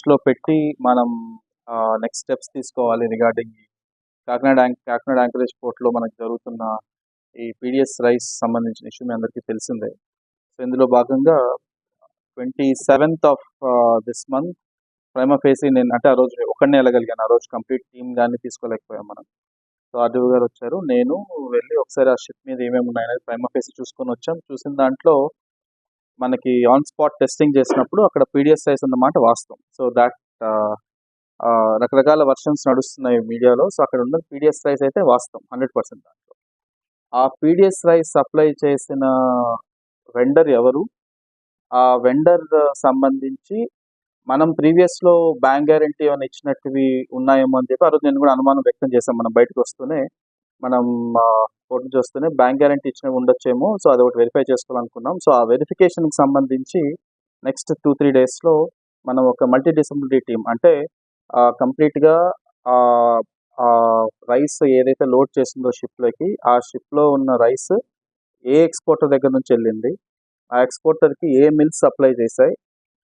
దృష్టిలో పెట్టి మనం నెక్స్ట్ స్టెప్స్ తీసుకోవాలి రిగార్డింగ్ కాకినాడ కాకినాడ యాంకరేజ్ పోర్ట్లో మనకు జరుగుతున్న ఈ పీడిఎస్ రైస్ సంబంధించిన ఇష్యూ మీ అందరికీ తెలిసిందే. సో ఇందులో భాగంగా twenty seventh of this month prima facie నేను అంటే ఆ రోజు ఒక్కడనే వెళ్ళగలిగాను. ఆ రోజు కంప్లీట్ టీమ్ కానీ తీసుకోలేకపోయాం మనం. సో ఆర్డీఓ గారు వచ్చారు. నేను వెళ్ళి ఒకసారి ఆ షిప్ మీద ఏమేమి ఉన్నాయనేది ప్రైమ ఫేసి చూసుకొని వచ్చాం. చూసిన దాంట్లో మనకి ఆన్ స్పాట్ టెస్టింగ్ చేసినప్పుడు అక్కడ పీడిఎస్ సైజ్ అన్నమాట వాస్తవం. సో దాట్ uh, uh, రకరకాల వర్షన్స్ నడుస్తున్నాయి మీడియాలో. సో అక్కడ ఉన్న పీడిఎస్ రైస్ అయితే వాస్తవం హండ్రెడ్ పర్సెంట్ దాంట్లో. ఆ పీడిఎస్ రైస్ సప్లై చేసిన వెండర్ ఎవరు? ఆ వెండర్ సంబంధించి మనం ప్రీవియస్లో బ్యాంక్ గ్యారంటీ ఏమైనా ఇచ్చినట్టువి ఉన్నాయేమో అని చెప్పి ఆ రోజు నేను కూడా అనుమానం వ్యక్తం చేశాం మనం బయటకు వస్తూనే మనం uh, కోర్టు చూస్తేనే బ్యాంక్ గ్యారంటీ ఇచ్చినవి ఉండొచ్చేమో. సో అది ఒకటి వెరిఫై చేసుకోవాలనుకున్నాం. సో ఆ వెరిఫికేషన్కి సంబంధించి నెక్స్ట్ టూ త్రీ డేస్లో మనం ఒక మల్టీ డిసబిలిటీ టీం అంటే కంప్లీట్గా రైస్ ఏదైతే లోడ్ చేసిందో షిప్లోకి ఆ షిప్లో ఉన్న రైస్ ఏ ఎక్స్పోర్టర్ దగ్గర నుంచి వెళ్ళింది ఆ ఎక్స్పోర్టర్కి ఏ మిల్స్ సప్లై చేశాయి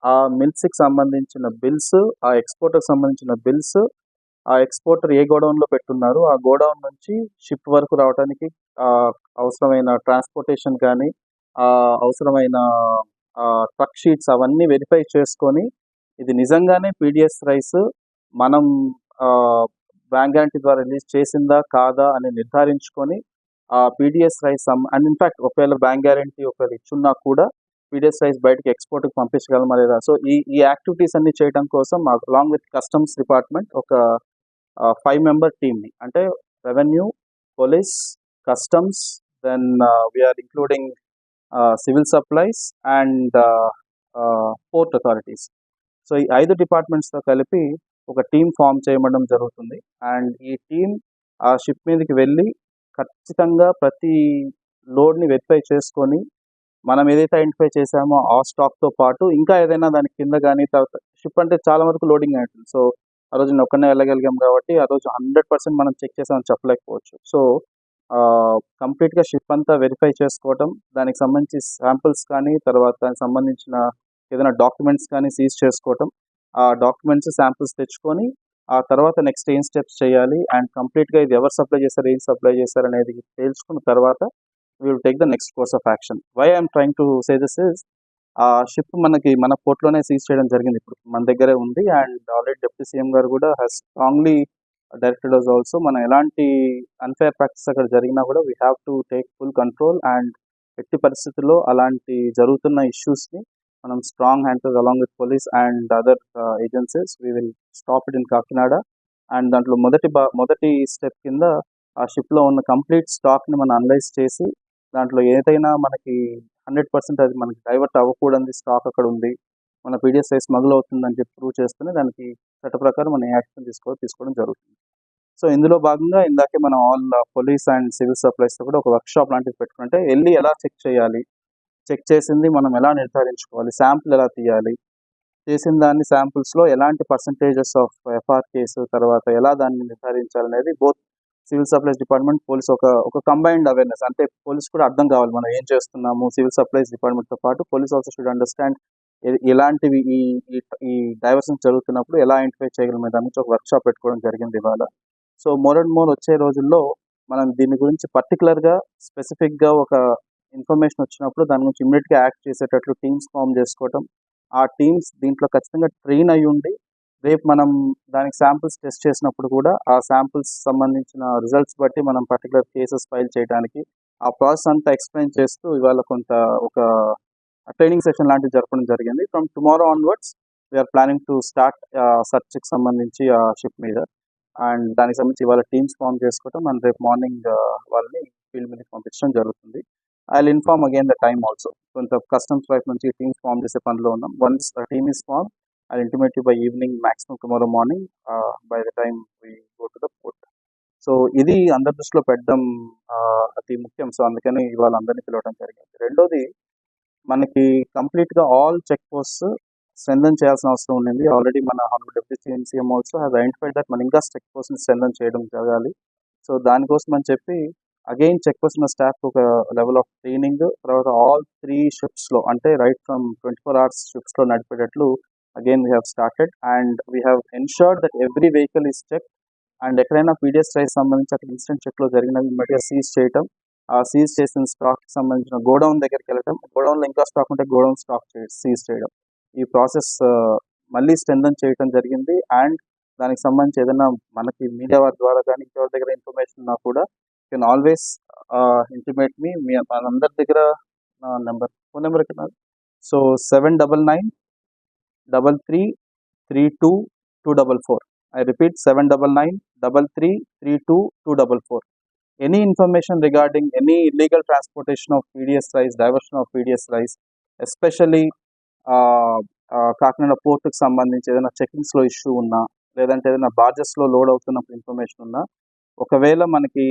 ఆ మిల్స్కి సంబంధించిన బిల్స్ ఆ ఎక్స్పోర్టర్కి సంబంధించిన బిల్స్ ఆ ఎక్స్పోర్టర్ ఏ గోడౌన్లో పెట్టున్నారు ఆ గోడౌన్ నుంచి షిప్ వరకు రావడానికి ఆ, అవసరమైన ట్రాన్స్పోర్టేషన్ కానీ ఆ, అవసరమైన ట్రక్ షీట్స్ అవన్నీ వెరిఫై చేసుకొని ఇది నిజంగానే పీడిఎస్ రైస్ మనం బ్యాంక్ గ్యారంటీ ద్వారా రిలీజ్ చేసిందా కాదా అని నిర్ధారించుకొని ఆ PDS rice and in fact ఒకవేళ బ్యాంక్ గ్యారంటీ ఒకవేళ ఇచ్చున్నా కూడా పీడిఎస్ రైస్ బయటకి ఎక్స్పోర్ట్కి పంపించగలమా లేదా? సో ఈ ఈ యాక్టివిటీస్ అన్ని చేయడం కోసం అలాంగ్ విత్ కస్టమ్స్ డిపార్ట్మెంట్ ఒక ఫైవ్ మెంబర్ టీమ్ని అంటే revenue police customs then we're including civil supplies and port authorities so ఈ ఐదు డిపార్ట్మెంట్స్తో కలిపి ఒక టీం ఫామ్ చేయడం జరుగుతుంది. అండ్ ఈ టీం ఆ షిప్ మీదకి వెళ్ళి ఖచ్చితంగా ప్రతి లోడ్ని వెరిఫై చేసుకొని మనం ఏదైతే ఐడెంటిఫై చేసామో ఆ స్టాక్తో పాటు ఇంకా ఏదైనా దాని కింద కానీ తర్వాత షిప్ అంటే చాలా వరకు లోడింగ్ అవుతుంది సో ఆ రోజు నేను ఒక్కనే వెళ్ళగలిగాం కాబట్టి ఆ రోజు హండ్రెడ్ పర్సెంట్ మనం చెక్ చేసామని చెప్పలేకపోవచ్చు. సో కంప్లీట్గా షిప్ అంతా వెరిఫై చేసుకోవటం దానికి సంబంధించి శాంపిల్స్ కానీ తర్వాత దానికి సంబంధించిన ఏదైనా డాక్యుమెంట్స్ కానీ సీజ్ చేసుకోవటం ఆ డాక్యుమెంట్స్ శాంపిల్స్ తెచ్చుకొని ఆ తర్వాత నెక్స్ట్ ఏం స్టెప్స్ చేయాలి అండ్ కంప్లీట్గా ఇది ఎవరు సప్లై చేశారు ఏం సప్లై చేశారు అనేది తెలుసుకున్న తర్వాత will take the next course of action why I'm trying to say this is ఆ షిప్ మనకి మన పోర్ట్లోనే సీజ్ చేయడం జరిగింది. ఇప్పుడు మన దగ్గరే ఉంది. అండ్ ఆల్రెడీ డిప్యూటీ సీఎం గారు కూడా has strongly directed us also మనం ఎలాంటి అన్ఫేర్ ప్రాక్టీస్ అక్కడ జరిగినా కూడా we have to take full control and ఎట్టి పరిస్థితుల్లో అలాంటి జరుగుతున్న ఇష్యూస్ని మనం strong hands along with police and other agencies we will stop it in Kakinada. And దాంట్లో మొదటి బా మొదటి స్టెప్ కింద ఆ షిప్లో ఉన్న కంప్లీట్ స్టాక్ని మనం అనలైజ్ చేసి దాంట్లో ఏదైనా మనకి హండ్రెడ్ పర్సెంట్ అది మనకి డైవర్ట్ అవ్వకూడదు స్టాక్ అక్కడ ఉంది మన పీడిఎస్ సైజ్ అవుతుందని చెప్పి ప్రూవ్ చేస్తేనే దానికి చట్ట ప్రకారం మనం యాక్షన్ తీసుకో తీసుకోవడం జరుగుతుంది. సో ఇందులో భాగంగా ఇందాకే మనం ఆల్ పోలీస్ అండ్ సివిల్ సప్లైస్తో కూడా ఒక వర్క్షాప్ లాంటిది పెట్టుకుంటే వెళ్ళి ఎలా చెక్ చేయాలి చెక్ చేసింది మనం ఎలా నిర్ధారించుకోవాలి శాంపుల్ ఎలా తీయాలి చేసిన దాన్ని శాంపుల్స్లో ఎలాంటి పర్సంటేజెస్ ఆఫ్ ఎఫ్ఆర్ కేసు తర్వాత ఎలా దాన్ని నిర్ధారించాలనేది both civil supplies department police ఒక ఒక కంబైన్డ్ అవేర్నెస్ అంటే పోలీస్ కూడా అర్థం కావాలి మనం ఏం చేస్తున్నాము సివిల్ సప్లైస్ డిపార్ట్మెంట్తో పాటు పోలీస్ ఆల్సో షుడ్ అండర్స్టాండ్ ఎలాంటివి ఈ ఈ- డైవర్షన్ జరుగుతున్నప్పుడు ఎలా ఐడెంటిఫై చేయగలమే దాని నుంచి ఒక వర్క్షాప్ పెట్టుకోవడం జరిగింది ఇవాళ. సో మోర్ అండ్ మోర్ వచ్చే రోజుల్లో మనం దీని గురించి పర్టికులర్గా స్పెసిఫిక్గా ఒక ఇన్ఫర్మేషన్ వచ్చినప్పుడు దాని గురించి ఇమ్మీడియట్గా యాక్ట్ చేసేటట్లు టీమ్స్ ఫామ్ చేసుకోవటం. ఆ టీమ్స్ దీంట్లో ఖచ్చితంగా ట్రైన్ అయ్యి ఉండి రేపు మనం దానికి శాంపిల్స్ టెస్ట్ చేసినప్పుడు కూడా ఆ శాంపిల్స్ సంబంధించిన రిజల్ట్స్ బట్టి మనం పర్టికులర్ కేసెస్ ఫైల్ చేయడానికి ఆ ప్రాసెస్ అంతా ఎక్స్ప్లెయిన్ చేస్తూ ఇవాళ కొంత ఒక ట్రైనింగ్ సెషన్ లాంటివి జరపడం జరిగింది. From tomorrow onwards we're planning to start సర్చ్కి సంబంధించి ఆ షిప్ మీద. అండ్ దానికి సంబంధించి ఇవాళ టీమ్స్ ఫామ్ చేసుకోవటం మనం రేపు మార్నింగ్ వాళ్ళని ఫీల్డ్ మీదకి పంపించడం జరుగుతుంది. I inform again the time also కొంత కస్టమ్స్ వైపు నుంచి టీమ్స్ ఫామ్ చేసే పనిలో ఉన్నాం. Once team is form and ultimately by by evening tomorrow morning morning by the time we go to the port. So ఇది అందరి దృష్టిలో పెట్టడం అతి ముఖ్యం. సో అందుకని ఇవాళ అందరినీ పిలవడం జరిగింది. రెండోది మనకి కంప్లీట్గా ఆల్ చెక్ పోస్ట్ స్ట్రెంథన్ చేయాల్సిన అవసరం ఉంది ఆల్రెడీ మన honourable deputy CM also has identified that మన ఇంకా చెక్ పోస్ట్ని స్ట్రెంథన్ చేయడం జరగాలి. సో దానికోసం అని చెప్పి అగైన్ చెక్ పోస్ట్ ఉన్న స్టాఫ్ ఒక లెవెల్ ఆఫ్ ట్రైనింగ్ తర్వాత ఆల్ త్రీ షిప్స్లో అంటే right from twenty four hours షిప్స్లో నడిపేటట్లు again we have started and we have ensured that every vehicle is check and ఎక్కడైనా పీడిఎస్ రైస్ సంబంధించి అక్కడ ఇన్స్టెంట్ చెక్లో జరిగినవి immediate seize చేయటం ఆ సీజ్ చేసిన స్టాక్ సంబంధించిన గోడౌన్ దగ్గరికి వెళ్ళటం గోడౌన్లో ఇంకా స్టాక్ ఉంటే గోడౌన్ స్టాక్ సీజ్ చేయడం. ఈ ప్రాసెస్ మళ్ళీ స్ట్రెంథన్ చేయడం జరిగింది. అండ్ దానికి సంబంధించి ఏదైనా మనకి మీడియా వారి ద్వారా కానీ ఇంకెవరి దగ్గర ఇన్ఫర్మేషన్ ఉన్నా కూడా కెన్ ఆల్వేస్ ఇంటిమేట్ మీ మీ మనందరి దగ్గర నెంబర్ ఫోన్ నెంబర్ ఎక్కడ so seven double nine double three three two two double four I repeat seven double nine double three three two two double four any information regarding any illegal transportation of PDS rice diversion of PDS rice especially Kakinada పోర్టుకు సంబంధించి ఏదైనా చెకింగ్స్లో issue ఉన్నా లేదంటే ఏదైనా బార్జెస్లో load అవుతున్నప్పుడు information ఉన్నా ఒకవేళ మనకి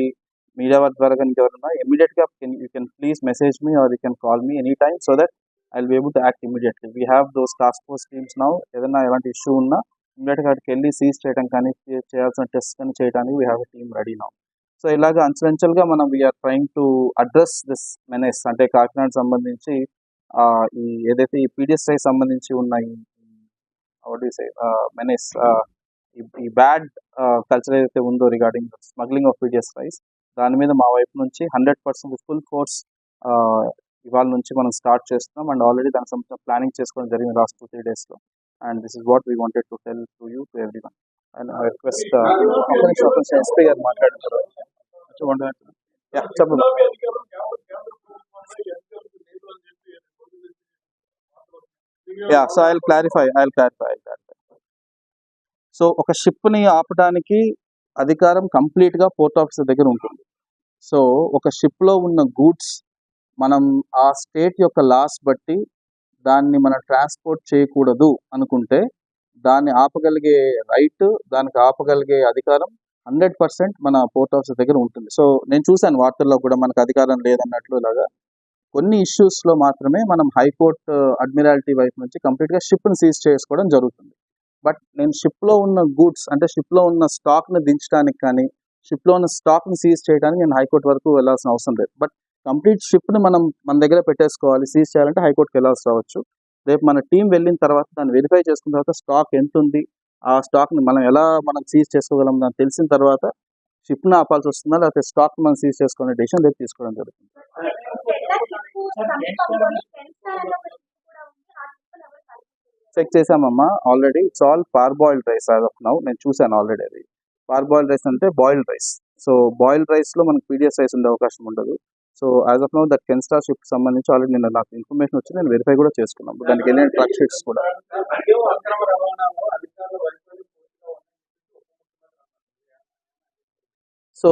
మీడియా ద్వారా కనుక ఎవరైనా ఇమీడియట్గా you can please message me or you can call me any time so that I will be able to act immediately we have those task force teams now ఏదైనా ఎలాంటి ఇష్యూ ఉన్నా ఇమీడియట్గా అక్కడికి వెళ్ళి సీజ్ చేయడం కానీ చేయాల్సిన టెస్ట్ కానీ చేయడానికి we have a team ready now so ఇలాగ అంచెలంచెలుగా మనం we're trying to address this menace అంటే కాకినాడ సంబంధించి ఈ ఏదైతే ఈ పీడిఎస్ఐ సంబంధించి ఉన్న ఈ మెనెస్ ఈ బ్యాడ్ కల్చర్ ఏదైతే ఉందో regarding smuggling of PDS rice దాని మీద మా వైపు నుంచి హండ్రెడ్ పర్సెంట్ ఫుల్ ఫోర్స్ ఇవాళ నుంచి మనం స్టార్ట్ చేస్తున్నాం. అండ్ ఆల్రెడీ దానికి సంబంధించిన ప్లానింగ్ చేసుకోవడం జరిగింది లాస్ట్ టూ త్రీ డేస్లో and this is what we wanted to tell to you to every one and request SP గారు మాట్లాడుతున్నారు చెప్పండి. Yeah so I clarify I clarify I clarify so ఒక షిప్ని ఆపడానికి అధికారం కంప్లీట్గా పోర్ట్ ఆఫీసర్ దగ్గర ఉంటుంది. సో ఒక షిప్లో ఉన్న గూడ్స్ మనం ఆ స్టేట్ యొక్క లాస్ బట్టి దాన్ని మనం ట్రాన్స్పోర్ట్ చేయకూడదు అనుకుంటే దాన్ని ఆపగలిగే రైట్ దానికి ఆపగలిగే అధికారం హండ్రెడ్ పర్సెంట్ మన పోర్ట్ ఆఫీసర్ దగ్గర ఉంటుంది. సో నేను చూశాను వార్తల్లో కూడా మనకు అధికారం లేదన్నట్లు ఇలాగా. కొన్ని ఇష్యూస్లో మాత్రమే మనం హైకోర్టు అడ్మిరాలిటీ వైపు నుంచి కంప్లీట్గా షిప్ని సీజ్ చేసుకోవడం జరుగుతుంది. బట్ నేను షిప్లో ఉన్న గూడ్స్ అంటే షిప్లో ఉన్న స్టాక్ని దించడానికి కానీ షిప్లో ఉన్న స్టాక్ని సీజ్ చేయడానికి నేను హైకోర్టు వరకు వెళ్ళాల్సిన అవసరం లేదు. బట్ కంప్లీట్ షిప్ని మనం మన దగ్గర పెట్టేసుకోవాలి. సీజ్ చేయాలంటే హైకోర్టుకి వెళ్ళాల్సి రావచ్చు. రేపు మన టీం వెళ్ళిన తర్వాత దాన్ని వెరిఫై చేసుకున్న తర్వాత స్టాక్ ఎంత ఉంది ఆ స్టాక్ని మనం ఎలా మనం సీజ్ చేసుకోగలం దాన్ని తెలిసిన తర్వాత షిప్ని ఆపాల్సి వస్తుందా? లేకపోతే స్టాక్ మనం సీజ్ చేసుకునే డెసిషన్ రేపు తీసుకోవడం జరుగుతుంది? Check చేసామమ్మా already. It's all par boiled rice అది ఆఫ్ నౌ. నేను చూశాను ఆల్రెడీ అది. పార్ బాయిల్డ్ రైస్ అంటే బాయిల్డ్ రైస్. సో బాయిల్డ్ రైస్లో మనకు పీడిఎస్ రైస్ ఉండే అవకాశం ఉండదు. So as of now that కెన్స్టా ship సంబంధించి ఆల్రెడీ నేను నాకు ఇన్ఫర్మేషన్ వచ్చి నేను వెరిఫై కూడా చేసుకున్నాను దానికి వెళ్ళిన ట్రక్ షీట్స్ కూడా. సో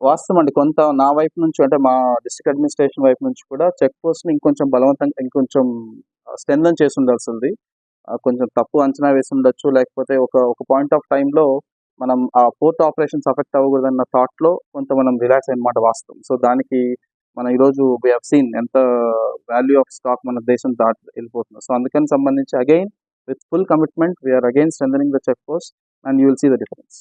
వాస్తవం అండి. కొంత నా వైపు నుంచి అంటే మా డిస్ట్రిక్ట్ అడ్మినిస్ట్రేషన్ వైపు నుంచి కూడా చెక్ పోస్ట్ని ఇంకొంచెం బలవంతంగా ఇంకొంచెం స్ట్రెంథన్ చేసి ఉండాల్సింది. కొంచెం తప్పు అంచనా వేసి ఉండొచ్చు. లేకపోతే ఒక ఒక పాయింట్ ఆఫ్ టైంలో మనం ఆ పోర్ట్ ఆపరేషన్స్ అఫెక్ట్ అవ్వకూడదన్న థాట్లో కొంత మనం రిలాక్స్ అయినమాట వాస్తవం. సో దానికి మనం ఈరోజు వీ సీన్ ఎంత వాల్యూ ఆఫ్ స్టాక్ మన దేశం దాటి వెళ్ళిపోతుంది. సో అందుకని సంబంధించి again with full commitment we're again strengthening the check post and you will see the difference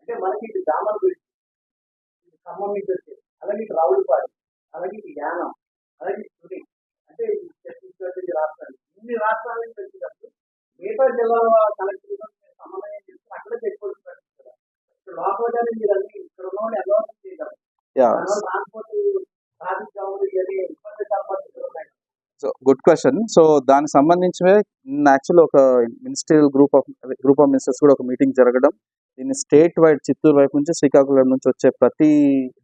అంటే మనకి ఇది దామరపేట ఇది ఖమ్మం నుంచి వచ్చేది అలాగే ఇది రావులపాడు అలాగే యానం అలాగే తుని అంటే ఛత్తీస్గఢ్ రాష్ట్రాలు ఇన్ని రాష్ట్రాల నుంచి వచ్చేటప్పుడు మిగతా జిల్లాల కలెక్టర్ సమన్వయం చేసి అక్కడే చెప్పుకోవచ్చు పెట్టారు ఇక్కడ లోపల మీరు అన్ని ఇక్కడ ఉన్న వాళ్ళు ఎలా చేయగలరు ట్రాన్స్పోర్ట్ ట్రాఫిక్ జాములు ఇవన్నీ ఇబ్బంది పరిస్థితులు ఉన్నాయి సో గుడ్ క్వశ్చన్ సో దానికి సంబంధించి యాక్చువల్ ఒక ministerial group of group of ministers కూడా ఒక మీటింగ్ జరగడం దీన్ని స్టేట్ వైడ్ చిత్తూరు వైపు నుంచి శ్రీకాకుళం నుంచి వచ్చే ప్రతి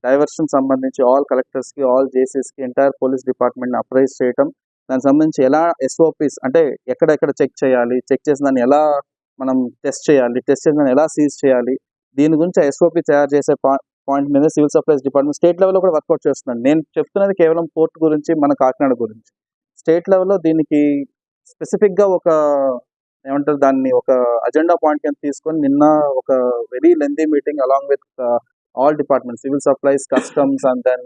డైవర్షన్ సంబంధించి ఆల్ కలెక్టర్స్కి ఆల్ జేసీస్కి ఎంటైర్ పోలీస్ డిపార్ట్మెంట్ని అప్రైజ్ చేయటం. దానికి సంబంధించి ఎలా ఎస్ఓపీస్ అంటే ఎక్కడెక్కడ చెక్ చేయాలి చెక్ చేసిన దాన్ని ఎలా మనం టెస్ట్ చేయాలి టెస్ట్ చేసిన దాన్ని ఎలా సీజ్ చేయాలి దీని గురించి ఎస్ఓపి తయారు చేసే పాయింట్ మీద సివిల్ సప్లైస్ డిపార్ట్మెంట్ స్టేట్ లెవెల్లో కూడా వర్కౌట్ చేస్తున్నాను నేను చెప్తున్నది కేవలం పోర్ట్ గురించి మన కాకినాడ గురించి. స్టేట్ లెవెల్లో దీనికి స్పెసిఫిక్గా ఒక ఏమంటారు దాన్ని ఒక అజెండా పాయింట్ కింద తీసుకొని నిన్న ఒక very lengthy meeting along with all department civil supplies customs and then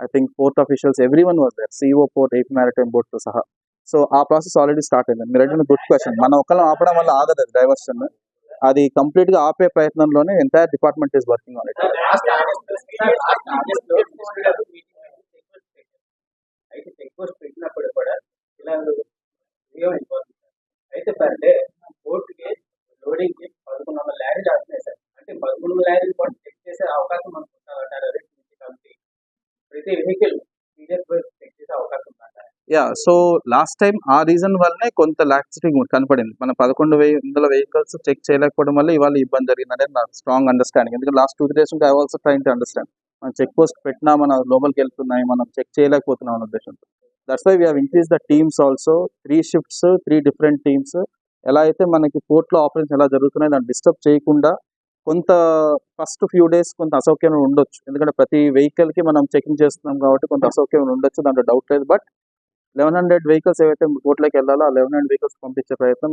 I think port officials every one was there CO port eight maritime బోర్డ్తో సహా. సో ఆ ప్రాసెస్ ఆల్రెడీ స్టార్ట్ అయింది. మీరు అడిగిన గుడ్ క్వశ్చన్ మనం ఒకళ్ళం ఆపడం వల్ల ఆగదు అది డైవర్షన్ అది కంప్లీట్గా ఆపే ప్రయత్నంలోనే entire department is working on it అయితే చెక్ పోస్ట్ పెట్టినప్పుడు కూడా ఇలా అయితే పర్ డే పోర్టుకి లోడింగ్కి పదకొండు వందల ల్యారీలు వస్తున్నాయి సార్. అంటే పదకొండు వందల ల్యారీలు కూడా చెక్ చేసే అవకాశం మనకు ఉంటుందంటారు కమిటీ ప్రతి వెహికల్ చెక్ చేసే అవకాశం ఉందంటారు. యా సో లాస్ట్ టైం ఆ రీజన్ వల్లనే కొంత లాక్సిటీ కనపడింది. మన పదకొండు వందల వెహికల్స్ చెక్ చేయలేకపోవడం వల్ల ఇవాళ ఇబ్బంది జరిగింది అనేది నా స్ట్రాంగ్ అండర్స్టాండింగ్ ఎందుకంటే last two three days I also train to understand మనం చెక్ పోస్ట్ పెట్టినా మన లోపలికి వెళ్తున్నాయి మనం చెక్ చేయలేకపోతున్నాం అనే ఉద్దేశంతో. That's why we have increase the teams also three shifts three different teams ఎలా అయితే మనకి పోర్ట్లో ఆపరేషన్ ఎలా జరుగుతున్నాయి దాన్ని డిస్టర్బ్ చేయకుండా కొంత ఫస్ట్ ఫ్యూ డేస్ కొంత అసౌక్యం ఉండొచ్చు. ఎందుకంటే ప్రతి వెహికల్కి మనం చెకింగ్ చేస్తున్నాం కాబట్టి కొంత అసౌక్యం ఉండొచ్చు దాంట్లో డౌట్ లేదు. బట్ లెవెన్ హండ్రెడ్ వెహికల్స్ ఏవైతే కోర్టులోకి వెళ్ళాలో ఆ లెవెన్ హండ్రెడ్ వెహికల్స్ పంపించే ప్రయత్నం